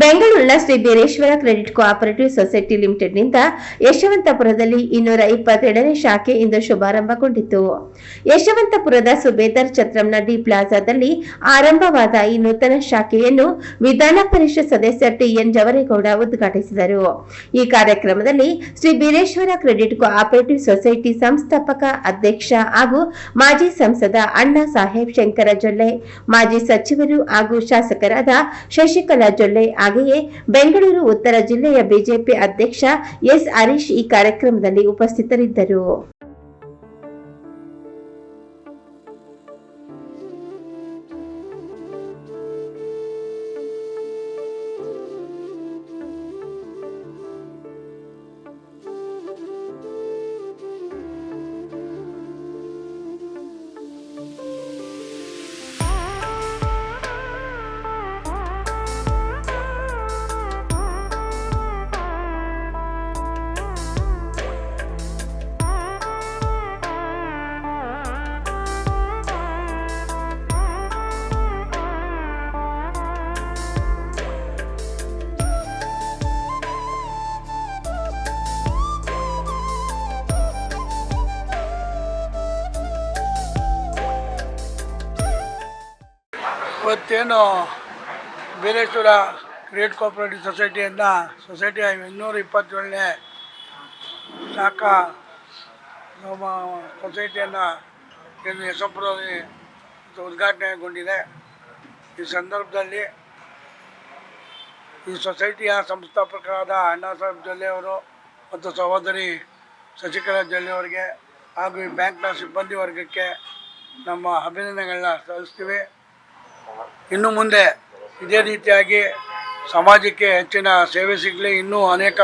ಬೆಂಗಳೂರಿನ Shri Bireshwara credit cooperative society ಲಿಮಿಟೆಡ್ನಿಂದ ಯಶವಂತಪುರದಲ್ಲಿ ಇನ್ನೂರ ಇಪ್ಪತ್ತೆರಡನೇ ಶಾಖೆ ಇಂದು ಶುಭಾರಂಭಗೊಂಡಿತು. ಯಶವಂತಪುರದ ಸುಬೇದಾರ್ ಛತ್ರಂನ ಡಿ ಪ್ಲಾಜಾದಲ್ಲಿ ಆರಂಭವಾದ ಈ ನೂತನ ಶಾಖೆಯನ್ನು ವಿಧಾನ ಪರಿಷತ್ ಸದಸ್ಯ ಟಿಎನ್ ಜವರೇಗೌಡ ಉದ್ಘಾಟಿಸಿದರು. ಈ ಕಾರ್ಯಕ್ರಮದಲ್ಲಿ Shri Bireshwara credit cooperative society ಸಂಸ್ಥಾಪಕ ಅಧ್ಯಕ್ಷ ಹಾಗೂ ಮಾಜಿ ಸಂಸದ ಅಣ್ಣಾ ಸಾಹೇಬ್ ಶಂಕರ ಜೊಲ್ಲೆ, ಮಾಜಿ ಸಚಿವರು ಹಾಗೂ ಶಾಸಕರಾದ ಶಶಿಕಲಾ ಜೊಲ್ಲೆ ಹಾಗೆಯೇ ಬೆಂಗಳೂರು ಉತ್ತರ ಜಿಲ್ಲೆಯ ಬಿಜೆಪಿ ಅಧ್ಯಕ್ಷ ಎಸ್ ಹರೀಶ್ ಈ ಕಾರ್ಯಕ್ರಮದಲ್ಲಿ ಉಪಸ್ಥಿತರಿದ್ದರು. ಇವತ್ತೇನು ಬೀರೇಶ್ವರ ಕ್ರೆಡಿಟ್ ಕೋಆಪರೇಟಿವ್ ಸೊಸೈಟಿಯನ್ನು ಸೊಸೈಟಿ ಇನ್ನೂರ ಇಪ್ಪತ್ತೇಳನೇ ಶಾಖಾ ನಮ್ಮ ಸೊಸೈಟಿಯನ್ನು ಏನು ಯಶಪುರದಲ್ಲಿ ಉದ್ಘಾಟನೆಗೊಂಡಿದೆ. ಈ ಸಂದರ್ಭದಲ್ಲಿ ಈ ಸೊಸೈಟಿಯ ಸಂಸ್ಥಾಪಕರಾದ ಅಣ್ಣಾ ಸಾಹೇಬ್ ಜೊಲ್ಲೆ ಅವರು ಮತ್ತು ಸಹೋದರಿ ಶಶಿಕಲಾ ಜೊಲ್ಲೆ ಅವರಿಗೆ ಹಾಗೂ ಈ ಬ್ಯಾಂಕ್ನ ಸಿಬ್ಬಂದಿ ವರ್ಗಕ್ಕೆ ನಮ್ಮ ಅಭಿನಂದನೆಗಳನ್ನ ಸಲ್ಲಿಸ್ತೀವಿ. ಇನ್ನು ಮುಂದೆ ಇದೇ ರೀತಿಯಾಗಿ ಸಮಾಜಕ್ಕೆ ಹೆಚ್ಚಿನ ಸೇವೆ ಸಿಗಲಿ, ಇನ್ನೂ ಅನೇಕ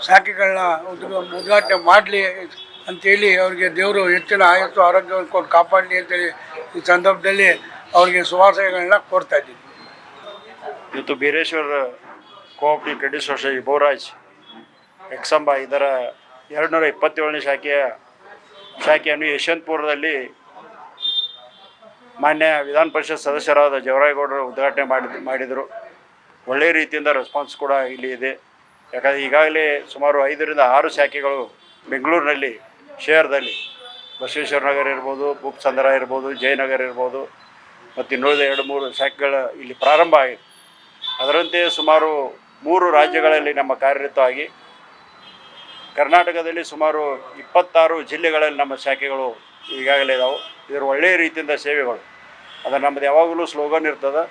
ಶಾಖೆಗಳನ್ನ ಉದ್ಘ- ಉದ್ಘಾಟನೆ ಮಾಡಲಿ ಅಂತೇಳಿ ಅವರಿಗೆ ದೇವರು ಹೆಚ್ಚಿನ ಆಯಸ್ಸು ಆರೋಗ್ಯವನ್ನು ಕೊಟ್ಟು ಕಾಪಾಡಲಿ ಅಂತೇಳಿ ಈ ಸಂದರ್ಭದಲ್ಲಿ ಅವರಿಗೆ ಸುವಾಸನೆಗಳನ್ನ ಕೊಡ್ತಾ ಇದ್ದೀನಿ. ಇವತ್ತು ಬೀರೇಶ್ವರ ಕೋಪಿ ಕ್ರೆಡಿಟ್ ಸೊಸೈಟಿ ಬೋರಾಜ್ ಎಕ್ಸಂಬ ಇದರ ಎರಡು ನೂರ ಇಪ್ಪತ್ತೇಳನೇ ಶಾಖೆಯ ಶಾಖೆಯನ್ನು ಯಶವಂತಪುರದಲ್ಲಿ ಮಾನ್ಯ ವಿಧಾನ ಪರಿಷತ್ ಸದಸ್ಯರಾದ ಜವರಾಯಗೌಡರು ಉದ್ಘಾಟನೆ ಮಾಡಿ ಮಾಡಿದರು. ಒಳ್ಳೆಯ ರೀತಿಯಿಂದ ರೆಸ್ಪಾನ್ಸ್ ಕೂಡ ಇಲ್ಲಿ ಇದೆ. ಯಾಕಂದರೆ ಈಗಾಗಲೇ ಸುಮಾರು ಐದರಿಂದ ಆರು ಶಾಖೆಗಳು ಬೆಂಗಳೂರಿನಲ್ಲಿ, ಶೇರ್ದಲ್ಲಿ. ಬಸವೇಶ್ವರ ನಗರ ಇರ್ಬೋದು ಚಂದ್ರ ಇರ್ಬೋದು, ಜಯನಗರ ಇರ್ಬೋದು, ಮತ್ತು ಇನ್ನುಳಿದ ಎರಡು ಮೂರು ಶಾಖೆಗಳ ಇಲ್ಲಿ ಪ್ರಾರಂಭ ಆಗಿದೆ. ಅದರಂತೆ ಸುಮಾರು ಮೂರು ರಾಜ್ಯಗಳಲ್ಲಿ ನಮ್ಮ ಕಾರ್ಯರತವಾಗಿ ಕರ್ನಾಟಕದಲ್ಲಿ ಸುಮಾರು ಇಪ್ಪತ್ತಾರು ಜಿಲ್ಲೆಗಳಲ್ಲಿ ನಮ್ಮ ಶಾಖೆಗಳು ಈಗಾಗಲೇ ಇದಾವೆ. ಇದರ ಒಳ್ಳೆಯ ರೀತಿಯಿಂದ ಸೇವೆಗಳು. ಅದು ನಮ್ಮದು ಯಾವಾಗಲೂ ಸ್ಲೋಗನ್ ಇರ್ತದೆ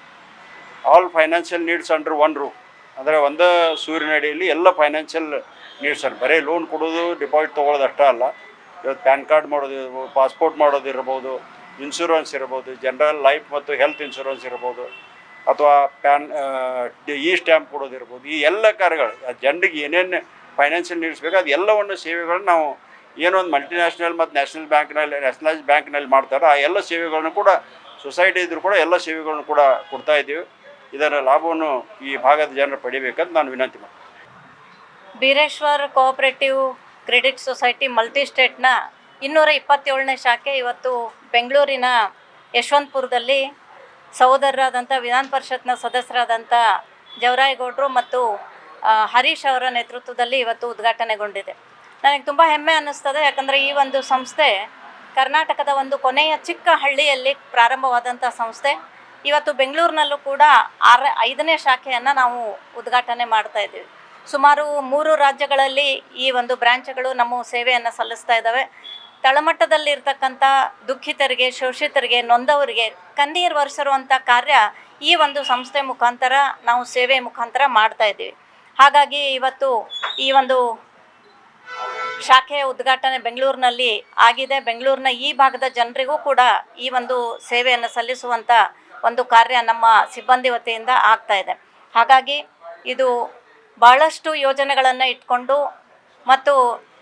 all financial needs under one roof ಅಂದರೆ ಒಂದೇ ಸೂರ್ಯನಡಿಯಲ್ಲಿ ಎಲ್ಲ ಫೈನಾನ್ಷಿಯಲ್ ನೀಡ್ಸ್ ಅಂಡ್ ಬರೀ ಲೋನ್ ಕೊಡೋದು ಡಿಪಾಸಿಟ್ ತೊಗೊಳೋದು ಅಷ್ಟೇ ಅಲ್ಲ. ಇವತ್ತು ಪ್ಯಾನ್ ಕಾರ್ಡ್ ಮಾಡೋದು ಪಾಸ್ಪೋರ್ಟ್ ಮಾಡೋದು ಇರ್ಬೋದು ಇನ್ಶೂರೆನ್ಸ್ ಇರ್ಬೋದು ಜನರಲ್ ಲೈಫ್ ಮತ್ತು ಹೆಲ್ತ್ ಇನ್ಶೂರೆನ್ಸ್ ಇರ್ಬೋದು, ಅಥವಾ ಪ್ಯಾನ್ ಇ ಸ್ಟ್ಯಾಂಪ್ ಕೊಡೋದಿರ್ಬೋದು ಈ ಎಲ್ಲ ಕಾರ್ಯಗಳು ಜನರಿಗೆ ಏನೇನು ಫೈನಾನ್ಷಿಯಲ್ ನೀಡ್ಸ್ ಬೇಕು ಅದು ಎಲ್ಲವನ್ನು ಸೇವೆಗಳನ್ನ ನಾವು ಏನೊಂದು ಮಲ್ಟಿನ್ಯಾಷನಲ್ ಮತ್ತು ನ್ಯಾಷನಲ್ ಬ್ಯಾಂಕ್ನಲ್ಲಿ ನ್ಯಾಷನಲೈಸ್ ಬ್ಯಾಂಕ್ನಲ್ಲಿ ಮಾಡ್ತಾರೆ, ಆ ಎಲ್ಲ ಸೇವೆಗಳನ್ನು ಕೂಡ ಸೊಸೈಟಿ ಇದ್ದರೂ ಕೂಡ ಎಲ್ಲ ಸೇವೆಗಳನ್ನು ಕೂಡ ಕೊಡ್ತಾ ಇದ್ದೀವಿ. ಇದರ ಲಾಭವನ್ನು ಈ ಭಾಗದ ಜನರು ಪಡಿಬೇಕಂತ ನಾನು ವಿನಂತಿ ಮಾಡ್ತೀನಿ. Bireshwar cooperative credit society multi ಸ್ಟೇಟ್ನ ಇನ್ನೂರ ಇಪ್ಪತ್ತೇಳನೇ ಶಾಖೆ ಇವತ್ತು ಬೆಂಗಳೂರಿನ ಯಶವಂತಪುರದಲ್ಲಿ ಸಹೋದರರಾದಂಥ ವಿಧಾನ ಪರಿಷತ್ನ ಸದಸ್ಯರಾದಂಥ ಜವರಾಯಗೌಡರು ಮತ್ತು ಹರೀಶ್ ಅವರ ನೇತೃತ್ವದಲ್ಲಿ ಇವತ್ತು ಉದ್ಘಾಟನೆಗೊಂಡಿದೆ. ನನಗೆ ತುಂಬ ಹೆಮ್ಮೆ ಅನ್ನಿಸ್ತದೆ. ಯಾಕಂದರೆ ಈ ಒಂದು ಸಂಸ್ಥೆ ಕರ್ನಾಟಕದ ಒಂದು ಕೊನೆಯ ಚಿಕ್ಕ ಹಳ್ಳಿಯಲ್ಲಿ ಪ್ರಾರಂಭವಾದಂಥ ಸಂಸ್ಥೆ. ಇವತ್ತು ಬೆಂಗಳೂರಿನಲ್ಲೂ ಕೂಡ ಆರ, ಐದನೇ ಶಾಖೆಯನ್ನು ನಾವು ಉದ್ಘಾಟನೆ ಮಾಡ್ತಾ ಇದ್ದೀವಿ. ಸುಮಾರು ಮೂರು ರಾಜ್ಯಗಳಲ್ಲಿ ಈ ಒಂದು ಬ್ರ್ಯಾಂಚ್ಗಳು ನಮ್ಮ ಸೇವೆಯನ್ನು ಸಲ್ಲಿಸ್ತಾ ಇದ್ದಾವೆ. ತಳಮಟ್ಟದಲ್ಲಿರ್ತಕ್ಕಂಥ ದುಃಖಿತರಿಗೆ, ಶೋಷಿತರಿಗೆ, ನೊಂದವರಿಗೆ, ಕಣ್ಣೀರು ಒರೆಸಿರುವಂಥ ಕಾರ್ಯ ಈ ಒಂದು ಸಂಸ್ಥೆ ಮುಖಾಂತರ ನಾವು ಸೇವೆ ಮುಖಾಂತರ ಮಾಡ್ತಾ ಇದ್ದೀವಿ. ಹಾಗಾಗಿ ಇವತ್ತು ಈ ಒಂದು ಶಾಖೆಯ ಉದ್ಘಾಟನೆ ಬೆಂಗಳೂರಿನಲ್ಲಿ ಆಗಿದೆ. ಬೆಂಗಳೂರಿನ ಈ ಭಾಗದ ಜನರಿಗೂ ಕೂಡ ಈ ಒಂದು ಸೇವೆಯನ್ನು ಸಲ್ಲಿಸುವಂಥ ಒಂದು ಕಾರ್ಯ ನಮ್ಮ ಸಿಬ್ಬಂದಿ ವತಿಯಿಂದ ಆಗ್ತಾ ಇದೆ. ಹಾಗಾಗಿ ಇದು ಭಾಳಷ್ಟು ಯೋಜನೆಗಳನ್ನು ಇಟ್ಕೊಂಡು ಮತ್ತು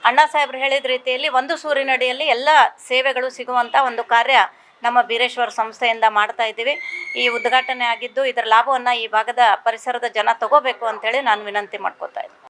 ಅಣ್ಣಾ ಸಾಹೇಬ್ರು ಹೇಳಿದ ರೀತಿಯಲ್ಲಿ ಒಂದು ಸೂರಿನಡಿಯಲ್ಲಿ ಎಲ್ಲ ಸೇವೆಗಳು ಸಿಗುವಂಥ ಒಂದು ಕಾರ್ಯ ನಮ್ಮ ಬೀರೇಶ್ವರ ಸಂಸ್ಥೆಯಿಂದ ಮಾಡ್ತಾ ಇದ್ದೀವಿ. ಈ ಉದ್ಘಾಟನೆ ಆಗಿದ್ದು ಇದರ ಲಾಭವನ್ನು ಈ ಭಾಗದ ಪರಿಸರದ ಜನ ತಗೋಬೇಕು ಅಂತೇಳಿ ನಾನು ವಿನಂತಿ ಮಾಡ್ಕೋತಾ ಇದ್ದೀನಿ.